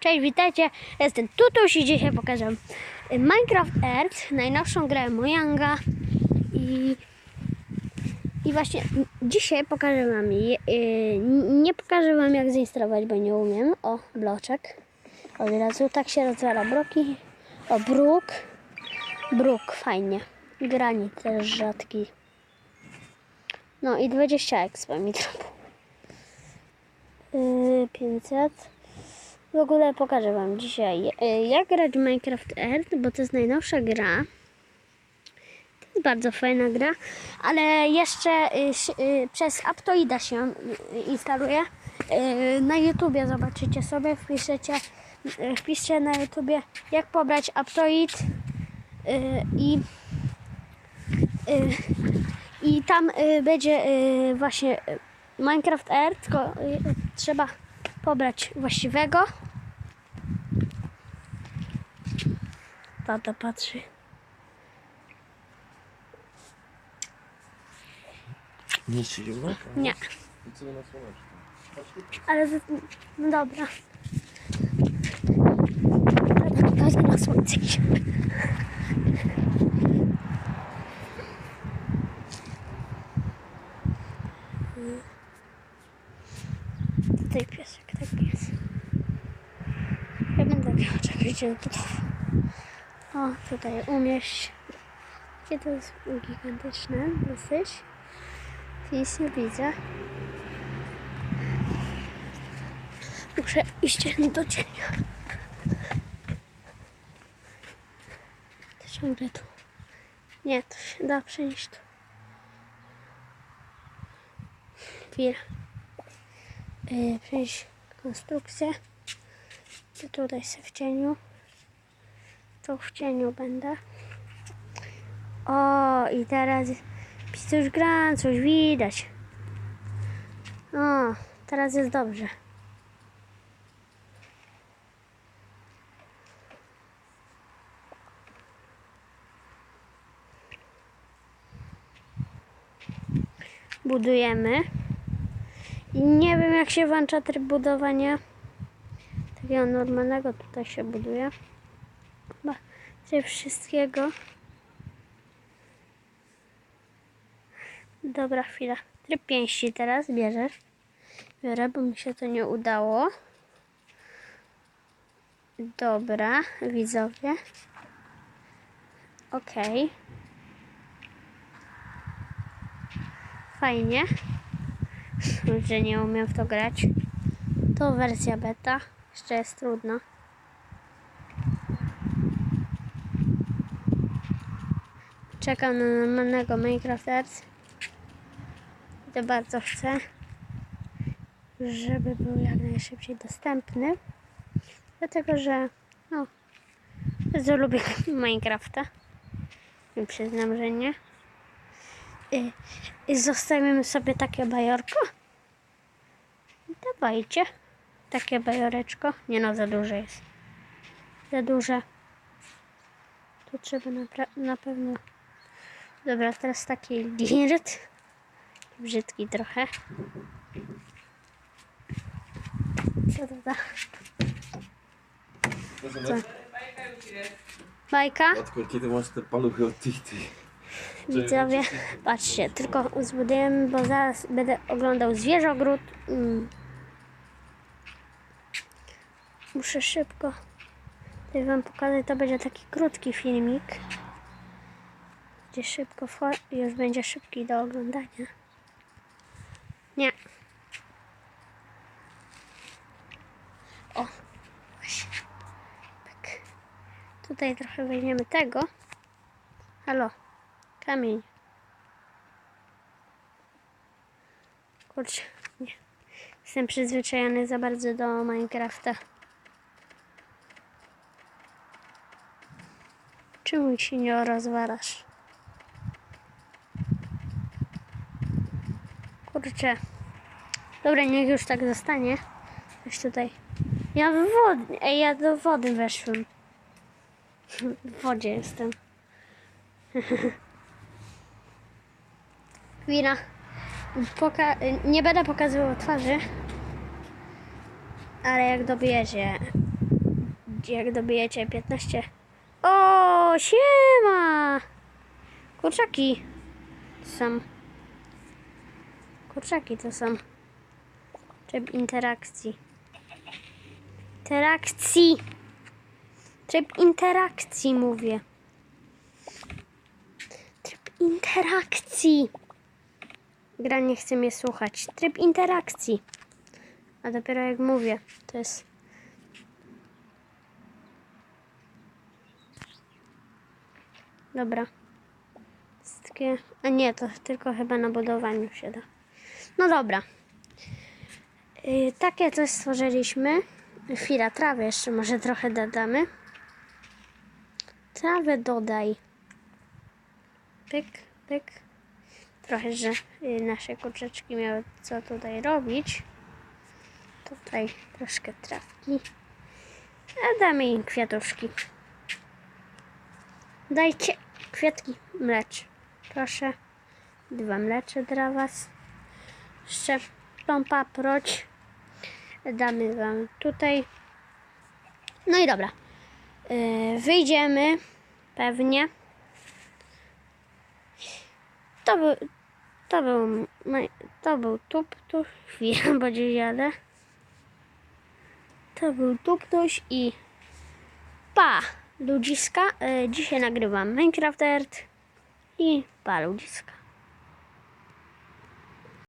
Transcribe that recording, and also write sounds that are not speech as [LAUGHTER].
Cześć, witajcie, jestem Tutuś i dzisiaj pokażę Minecraft Earth, najnowszą grę Mojanga. I, i właśnie dzisiaj pokażę wam, je- y, nie pokażę wam jak zainstalować, bo nie umiem, o, bloczek, od razu, tak się rozwala broki, o, bruk, bruk, fajnie, granit też rzadki, no i 20 expa mi trafiło. Yy, 500. W ogóle pokażę Wam dzisiaj, yy, jak grać w Minecraft Earth, bo to jest najnowsza gra. To jest bardzo fajna gra, ale jeszcze si- yy, przez Aptoida się instaluje. Na YouTubie zobaczycie sobie, wpiszecie, wpiszcie na YouTubie, jak pobrać Aptoid i i tam będzie właśnie Minecraft Earth, tylko trzeba pobrać właściwego. Tata patrzy. Nie zimno? Nie, na słoneczko? ale z, no dobra. Pokaże na słońce. Tutaj piesek, tak pies. Ja będę miała czekajcie tu. O, tutaj umieść. Jakie to jest gigantyczne dosyć. Nic nie widzę. Muszę iść do cienia. To ciągle tu. Nie, to się da przenieść tu. Chwilę. Yy, przejść konstrukcję. To tutaj się w cieniu. Tu w cieniu będę. O, i teraz coś gra, coś widać. O, teraz jest dobrze. Budujemy. Nie wiem jak się włącza tryb budowania. Takiego normalnego tutaj się buduje. Chyba ze wszystkiego. Dobra, chwila. Tryb pięści teraz bierzesz. Biorę, bo mi się to nie udało. Dobra, widzowie. Okej. Fajnie. Że nie umiem w to grać. To wersja beta. Jeszcze jest trudno. Czekam na normalnego Minecraft Earth. To bardzo chcę, żeby był jak najszybciej dostępny. Dlatego, że no, bardzo lubię [LAUGHS] Minecrafta. I przyznam, że nie. I, i zostawimy sobie takie bajorko. Dawajcie. Takie bajoreczko. Nie no, za duże jest. Za duże. Tu trzeba napra- na pewno... Dobra, teraz taki dirt. Brzydki trochę. Co to da? Co? Bajka? Matko, kiedy masz te paluchy od tych tych? Widzowie, patrzcie, tylko zbudujemy, bo zaraz będę oglądał zwierzogród. Mm. Muszę szybko tutaj wam pokazać, to będzie taki krótki filmik, gdzie szybko już będzie szybki do oglądania. Nie. O. Tak. Tutaj trochę weźmiemy tego. Halo. Kamień. Kurczę, nie. Jestem przyzwyczajony za bardzo do Minecrafta. Czemu się nie rozwalasz? Kurczę. Dobra, niech już tak zostanie. Coś tutaj. Ja w wodzie. Ej, ja do wody weszłem. [LAUGHS] W wodzie jestem. [LAUGHS] Chwila. Poka- nie będę pokazywał twarzy, ale jak dobierze jak dobijecie 15. O, siema! Kurczaki to są. Kurczaki to są. Tryb interakcji. Interakcji! Tryb interakcji mówię. Tryb interakcji. Gra nie chce mnie słuchać. Tryb interakcji. A dopiero jak mówię, to jest. Dobra. Takie... A nie, to tylko chyba na budowaniu się da. No dobra. Yy, takie coś stworzyliśmy. Chwila, trawę jeszcze może trochę dodamy. Trawę dodaj. Pyk, pyk. Trochę, że y, nasze kurczeczki miały co tutaj robić. Tutaj troszkę trawki. A damy im kwiatuszki. Dajcie kwiatki mlecz. Proszę. Dwa mlecze dla Was. Jeszcze tą paproć. Damy Wam tutaj. No i dobra. Yy, wyjdziemy pewnie. To był, to był, to był tup, tu chwilę, bo gdzieś jadę. To był tuptuś i pa ludziska. Y, dzisiaj nagrywam Minecraft Earth i pa ludziska.